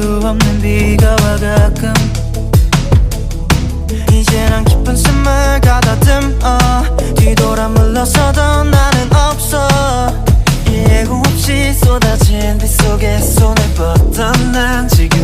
다가와 가끔. 이제 난 깊은 숨을 가다듬어. 뒤돌아 물러서던 나는 없어. 예고 없이 쏟아진 빛 속에 손을 뻗던 난 지금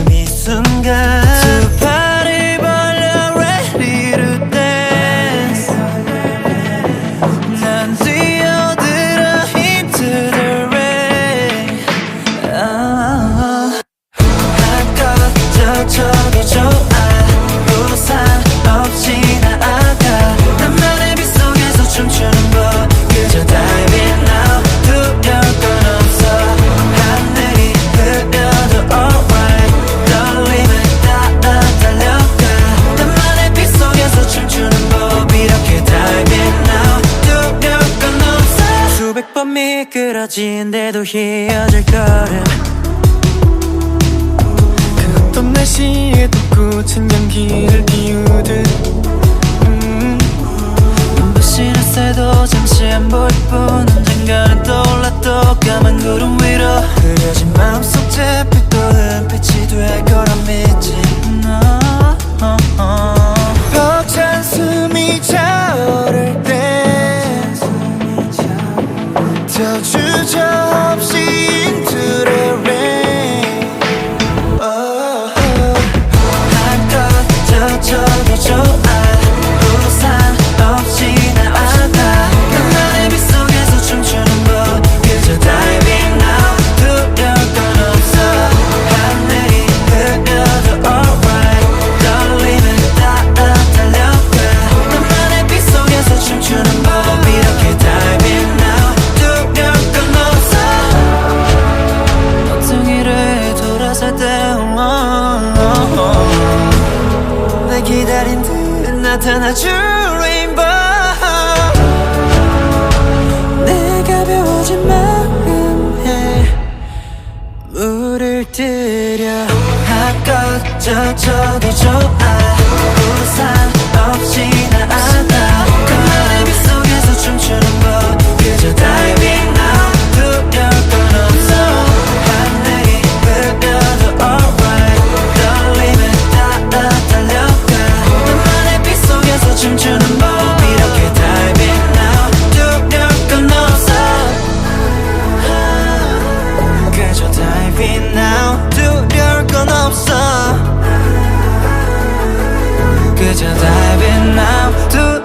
수백 번 미끄러진데도 휘어질 걸음 그 어떤 날씨에도 꽃은 향기를 피우듯. 음. 눈부신 햇살도 잠시 안 보일 뿐 언젠가는 떠올라 또 까만 구름 위로 흐려진 마음속 잿빛도 은빛이 될 거란 믿지. 어, 때더 주저 없이 into the rain 아까워져도 좋아 내 기다린 듯 나타나 줄 레인보우 내 가벼워진 마음에 물을 들여. 아까워져도 좋아. 우산 없이 그저 diving now